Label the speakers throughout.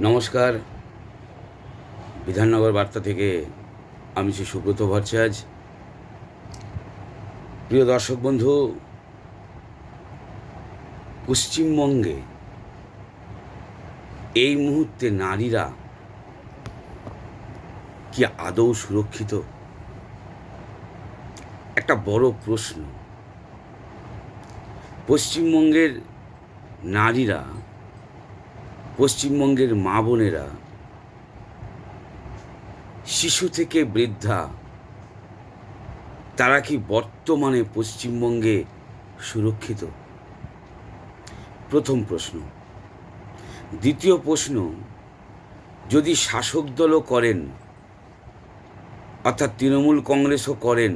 Speaker 1: নমস্কার। বিধাননগর বার্তা থেকে আমি শ্রী সুব্রত ভট্টাচার্য। প্রিয় দর্শক বন্ধু, পশ্চিমবঙ্গে এই মুহূর্তে নারীরা কি আদৌ সুরক্ষিত? একটা বড় প্রশ্ন। পশ্চিমবঙ্গের নারীরা পশ্চিমবঙ্গের মা বোনেরা, শিশু থেকে বৃদ্ধা, তারা কি বর্তমানে পশ্চিমবঙ্গে সুরক্ষিত? প্রথম প্রশ্ন। দ্বিতীয় প্রশ্ন, যদি শাসক দলও করেন, অর্থাৎ তৃণমূল কংগ্রেসও করেন,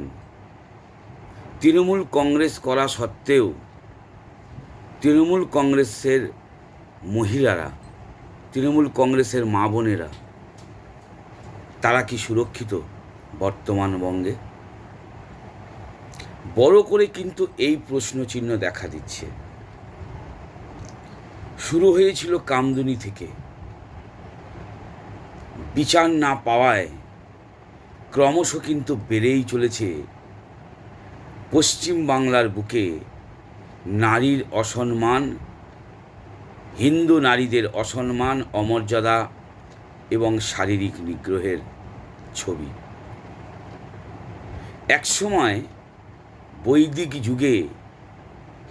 Speaker 1: তৃণমূল কংগ্রেস করা সত্ত্বেও তৃণমূল কংগ্রেসের মহিলারা তৃণমূল কংগ্রেসের মা বোনেরা, তারা কি সুরক্ষিত বর্তমান বঙ্গে? বড় করে কিন্তু এই প্রশ্ন চিহ্ন দেখা দিচ্ছে। শুরু হয়েছিল কামদুনি থেকে। বিচার না পাওয়ায় ক্রমশ কিন্তু বেড়েই চলেছে পশ্চিম বাংলার বুকে নারীর অসম্মান হিন্দু নারীদের অসম্মান, অমর্যাদা এবং শারীরিক নিগ্রহের ছবি। একসময় বৈদিক যুগে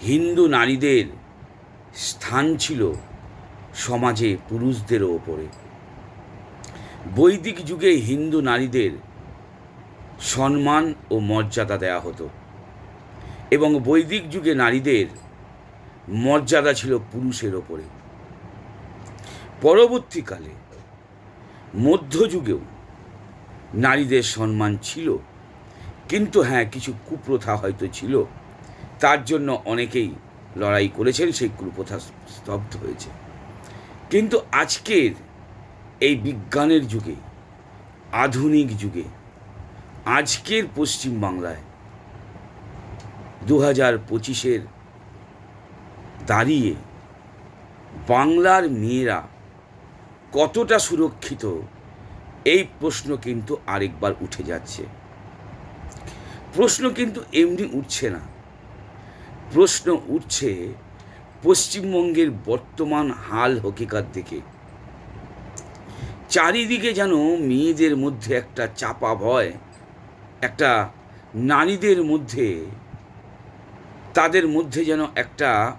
Speaker 1: হিন্দু নারীদের স্থান ছিল সমাজে পুরুষদেরও ওপরে। বৈদিক যুগে হিন্দু নারীদের সম্মান ও মর্যাদা দেওয়া হতো এবং বৈদিক যুগে নারীদের মর্যাদা ছিল পুরুষের ওপরে। পরবর্তীকালে মধ্যযুগেও নারীদের সম্মান ছিল, কিন্তু হ্যাঁ কিছু কুপ্রথা হয়তো ছিল। তার জন্য অনেকেই লড়াই করেছেন, সেই কুপ্রথা স্তব্ধ হয়েছে। কিন্তু আজকের এই বিজ্ঞানের যুগে, আধুনিক যুগে, আজকের পশ্চিমবাংলায় দু হাজার পঁচিশের দাঁড়িয়ে বাংলার মেয়েরা কতটা সুরক্ষিত? এই প্রশ্ন কিন্তু আরেকবার উঠে যাচ্ছে। প্রশ্ন কিন্তু এমনি উঠছে না। প্রশ্ন উঠছে পশ্চিমবঙ্গের বর্তমান হাল হকিকার দিকে। চারিদিকে যেন মেয়েদের মধ্যে একটা চাপা ভয়, একটা নারীদের মধ্যে, তাদের মধ্যে যেন একটা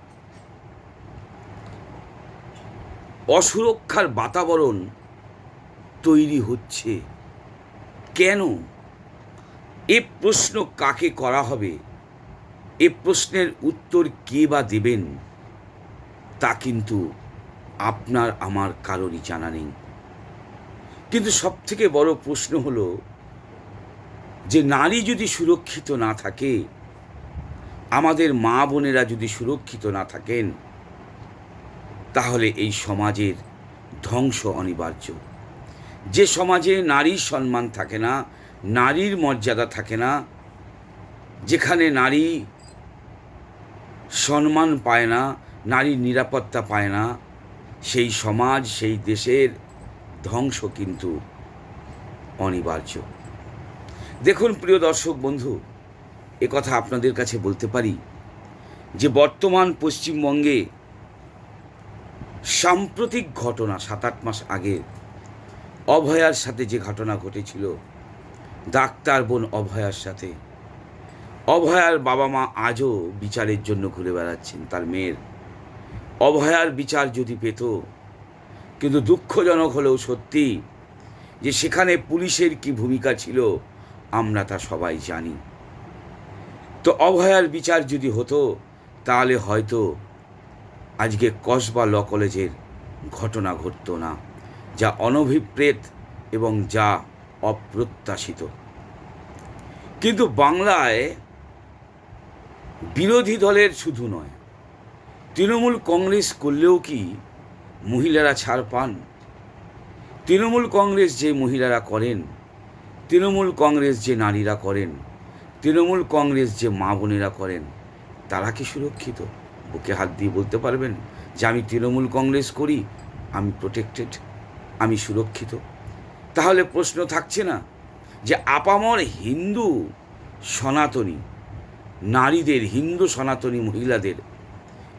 Speaker 1: অসুরক্ষার বাতাবরণ তৈরি হচ্ছে। কেন? এ প্রশ্ন কাকে করা হবে? এ প্রশ্নের উত্তর কে বা দেবেন? তা কিন্তু আপনার, আমার কারোরই জানা নেই। কিন্তু সবথেকে বড় প্রশ্ন হলো যে, নারী যদি সুরক্ষিত না থাকে, আমাদের মা বোনেরা যদি সুরক্ষিত না থাকেন তাহলে এই সমাজের ধ্বংস অনিবার্য। যে সমাজে নারীর সম্মান থাকে না, নারীর মর্যাদা থাকে না, যেখানে নারী সম্মান পায় না, নারীর নিরাপত্তা পায় না, সেই সমাজ, সেই দেশের ধ্বংস কিন্তু অনিবার্য। দেখুন প্রিয় দর্শক বন্ধু কথা আপনাদের কাছে বলতে পারি যে বর্তমান পশ্চিমবঙ্গে সাম্প্রতিক ঘটনা সাত আট মাস আগে অভয়ার সাথে যে ঘটনা ঘটেছিল, ডাক্তার বোন অভয়ার সাথে। অভয়ার বাবা মা আজও বিচারের জন্য ঘুরে বেড়াচ্ছেন, তার মেয়ের। অভয়ার বিচার যদি পেত, কিন্তু দুঃখজনক হলেও সত্যি যে সেখানে পুলিশের কি ভূমিকা ছিল, আমরা তা সবাই জানি। তো অভয়ার বিচার যদি হতো, তাহলে হয়তো আজকে কসবা ল কলেজের ঘটনা ঘটত না, যা অনভিপ্রেত এবং যা অপ্রত্যাশিত। কিন্তু বাংলায় বিরোধী দলের শুধু নয়, তৃণমূল কংগ্রেস করলেও কি মহিলারা ছাড় পান? তৃণমূল কংগ্রেস যে মহিলারা করেন, তৃণমূল কংগ্রেস যে নারীরা করেন, তৃণমূল কংগ্রেস যে মা বোনেরা করেন, তারা কি সুরক্ষিত? বুকে হাত দিয়ে বলতে পারবেন যে আমি তৃণমূল কংগ্রেস করি, আমি প্রোটেক্টেড আমি সুরক্ষিত। তাহলে প্রশ্ন থাকছে না যে আপামর হিন্দু সনাতনী, নারীদের, হিন্দু সনাতনী মহিলাদের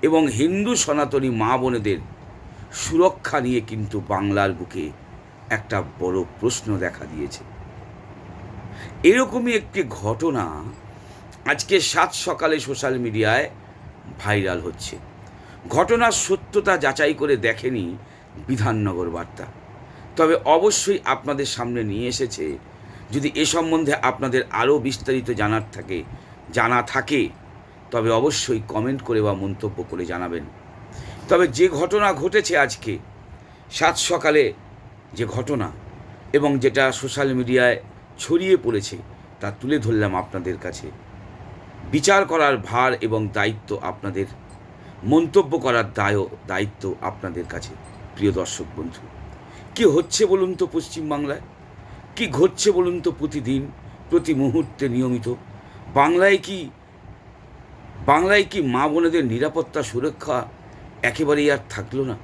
Speaker 1: এবং হিন্দু সনাতনী মা বোনেদের সুরক্ষা নিয়ে কিন্তু বাংলার বুকে একটা বড় প্রশ্ন দেখা দিয়েছে। এরকমই একটি ঘটনা আজকে সাত সকালে সোশ্যাল মিডিয়ায় ভাইরাল হচ্ছে। ঘটনার সত্যতা যাচাই করে দেখেনি বিধাননগর বার্তা। তবে অবশ্যই আপনাদের সামনে নিয়ে এসেছে, যদি এ সম্বন্ধে আপনাদের আরও বিস্তারিত জানার থাকে, জানা থাকে, তবে অবশ্যই কমেন্ট করে বা মন্তব্য করে জানাবেন। তবে যে ঘটনা ঘটেছে আজকে, সাত সকালে যে ঘটনা এবং যেটা সোশ্যাল মিডিয়ায় ছড়িয়ে পড়েছে, তা তুলে ধরলাম আপনাদের কাছে। বিচার করার ভার এবং দায়িত্ব আপনাদের, মন্তব্য করার দায় দায়িত্ব আপনাদের কাছে, প্রিয় দর্শক বন্ধু। কি হচ্ছে বলুন তো পশ্চিমবাংলায়? কি ঘটছে বলুন তো প্রতিদিন, প্রতি মুহূর্তে নিয়মিত? বাংলায় কি বাংলায় কি মা বোনেদের নিরাপত্তা সুরক্ষা একেবারেই আর থাকল না?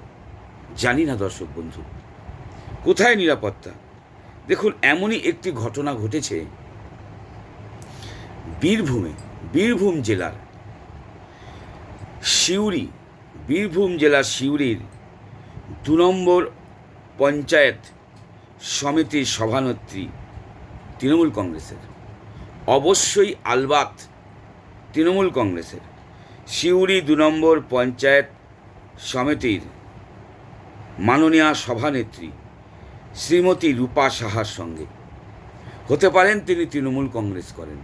Speaker 1: জানি না দর্শক বন্ধু। কোথায় নিরাপত্তা? দেখুন, এমনই একটি ঘটনা ঘটেছে বীরভূমে। বীরভূম জেলার সিউড়ি, বীরভূম জেলার সিউড়ির দু নম্বর পঞ্চায়েত সমিতির সভানেত্রী তৃণমূল কংগ্রেসের। অবশ্যই আলবাত তৃণমূল কংগ্রেসের। সিউড়ি দু নম্বর পঞ্চায়েত সমিতির মাননীয় সভানেত্রী শ্রীমতী রূপা সাহার সঙ্গে। হতে পারেন তিনি তৃণমূল কংগ্রেস করেন।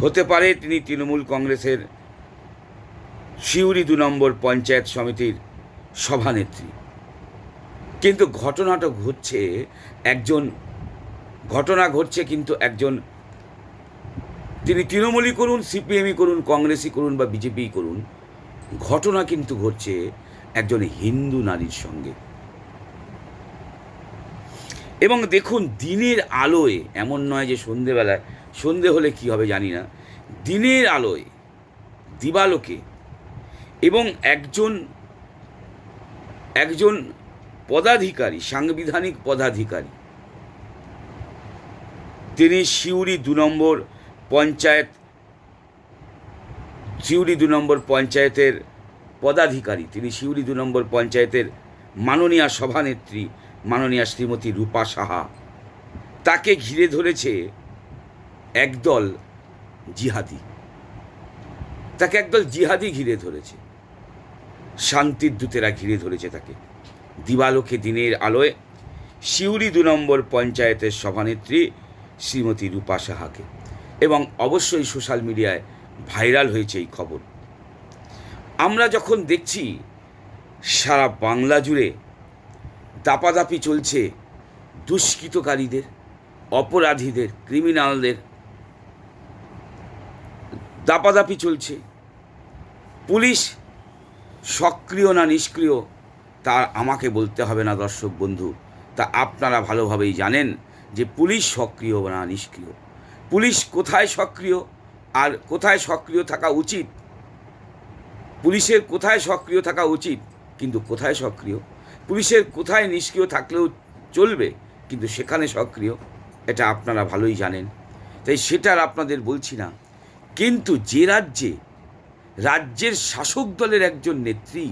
Speaker 1: হতে পারে তিনি তৃণমূল কংগ্রেসের সিউড়ি দু নম্বর পঞ্চায়েত সমিতির সভানেত্রী। কিন্তু ঘটনাটা ঘটছে, একজন, ঘটনা ঘটছে কিন্তু একজন, তিনি তৃণমূলই করুন, সিপিএমই করুন, কংগ্রেসই করুন বা বিজেপিই করুন, ঘটনা কিন্তু ঘটছে একজন হিন্দু নারীর সঙ্গে। এবং দেখুন, দিনের আলোয়, এমন নয় যে সন্ধেবেলায় সন্ধে হলে কি হবে জানি না। দিনের আলোয়, দিবালোকে এবং একজন একজন পদাধিকারী, সাংবিধানিক পদাধিকারী, তিনি সিউড়ি দু নম্বর পঞ্চায়েত, সিউড়ি দু নম্বর পঞ্চায়েতের পদাধিকারী, তিনি সিউড়ি দু নম্বর পঞ্চায়েতের মাননীয় সভানেত্রী, মাননীয়া শ্রীমতী রূপা সাহা। তাকে ঘিরে ধরেছে একদল জিহাদি। তাকে একদল জিহাদি ঘিরে ধরেছে। শান্তির দূতেরা ঘিরে ধরেছে তাকে। দিবালোকে দিনের আলোয় সিউড়ি দু নম্বর পঞ্চায়েতের সভানেত্রী শ্রীমতী রূপা সাহাকে এবং অবশ্যই সোশ্যাল মিডিয়ায় ভাইরাল হয়েছে এই খবর। আমরা যখন দেখছি সারা বাংলা জুড়ে দাপাদাপি চলছে দুষ্কৃতকারীদের, অপরাধীদের, ক্রিমিনালদের দাপাদাপি চলছে। পুলিশ সক্রিয় না নিষ্ক্রিয়, তা আমাকে বলতে হবে না দর্শক বন্ধু। তা আপনারা ভালোভাবেই জানেন যে পুলিশ সক্রিয় না নিষ্ক্রিয়। পুলিশ কোথায় সক্রিয় আর কোথায় সক্রিয় থাকা উচিত? পুলিশের কোথায় সক্রিয় থাকা উচিত? কিন্তু কোথায় সক্রিয়? পুলিশের কোথায় নিষ্ক্রিয় থাকলেও চলবে, কিন্তু সেখানে সক্রিয়, এটা আপনারা ভালোই জানেন। তাই সেটার আপনাদের বলছি না। কিন্তু যে রাজ্যে রাজ্যের শাসক দলের একজন নেত্রী,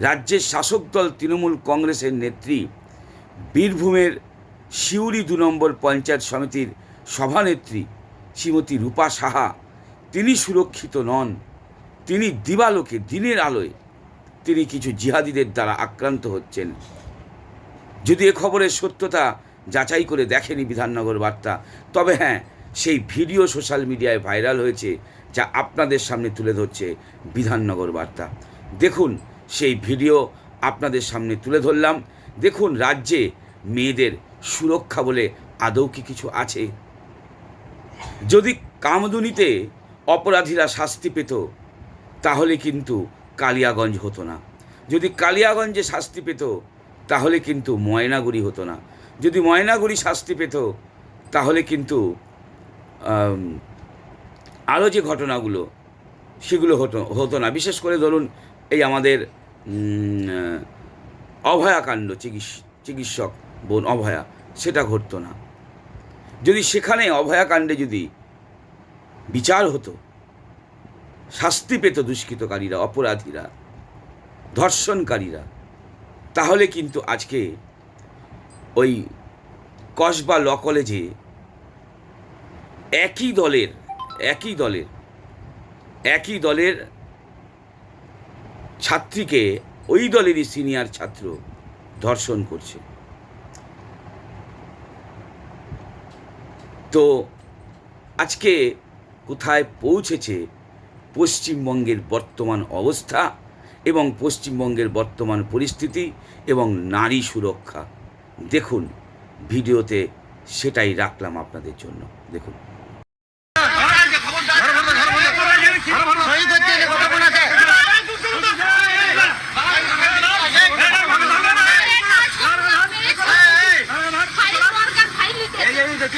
Speaker 1: রাজ্যের শাসক দল তৃণমূল কংগ্রেসের নেত্রী, বীরভূমের সিউড়ি দু নম্বর পঞ্চায়েত সমিতির সভানেত্রী শ্রীমতী রূপা সাহা, তিনি সুরক্ষিত নন। তিনি দিবালোকে দিনের আলোয় তিনি কিছু জিহাদিদের দ্বারা আক্রান্ত হচ্ছেন। যদি এ খবরের সত্যতা যাচাই করে দেখেনি বিধাননগর বার্তা, তবে হ্যাঁ সেই ভিডিও সোশ্যাল মিডিয়ায় ভাইরাল হয়েছে, যা আপনাদের সামনে তুলে ধরছে বিধাননগর বার্তা। দেখুন, সেই ভিডিও আপনাদের সামনে তুলে ধরলাম। দেখুন, রাজ্যে মেয়েদের সুরক্ষা বলে আদৌ কি কিছু আছে? যদি কামদুনিতে অপরাধীরা শাস্তি পেত, তাহলে কিন্তু কালিয়াগঞ্জ হতো না। যদি কালিয়াগঞ্জে শাস্তি পেত, তাহলে কিন্তু ময়নাগুড়ি হতো না। যদি ময়নাগুড়ি শাস্তি পেত, তাহলে কিন্তু আরও যে ঘটনাগুলো, সেগুলো হতো হতো না। বিশেষ করে ধরুন এই আমাদের অভয়াকাণ্ড চিকিৎস, চিকিৎসক বোন অভয়া, সেটা ঘটতো না। যদি সেখানে অভয়াকাণ্ডে যদি বিচার হতো, শাস্তি পেত দুষ্কৃতকারীরা, অপরাধীরা, ধর্ষণকারীরা, তাহলে কিন্তু আজকে ওই কসবা ল কলেজে একই দলের একই দলের একই দলের ছাত্রীকে ওই দলেরই সিনিয়র ছাত্র ধর্ষণ করছে। তো আজকে কোথায় পৌঁছেছে পশ্চিমবঙ্গের বর্তমান অবস্থা এবং পশ্চিমবঙ্গের বর্তমান পরিস্থিতি এবং নারী সুরক্ষা? দেখুন, ভিডিওতে সেটাই রাখলাম আপনাদের জন্য। দেখুন।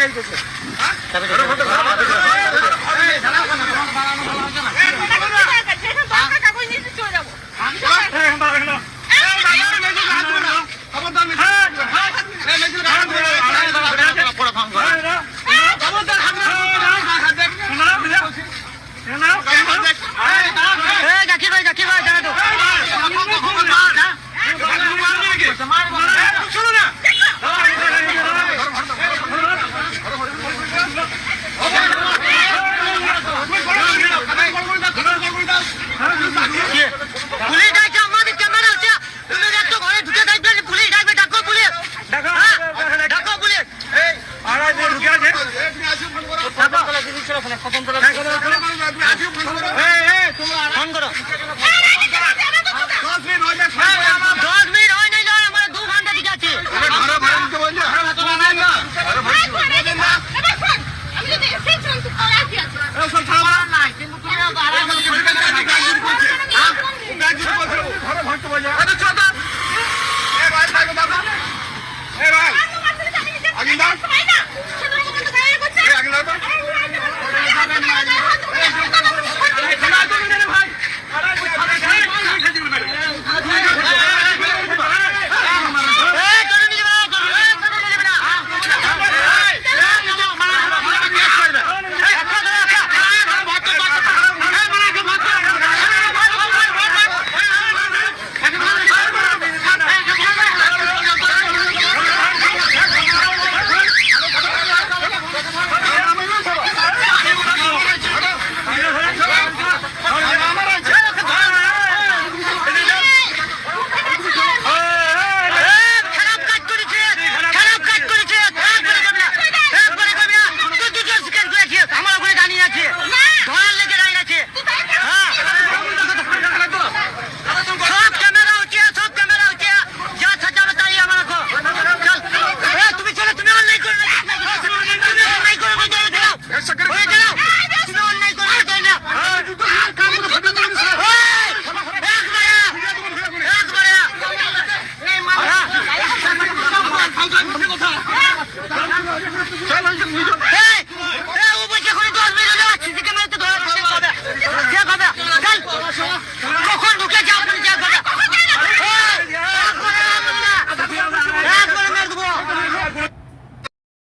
Speaker 2: কি হয়েছে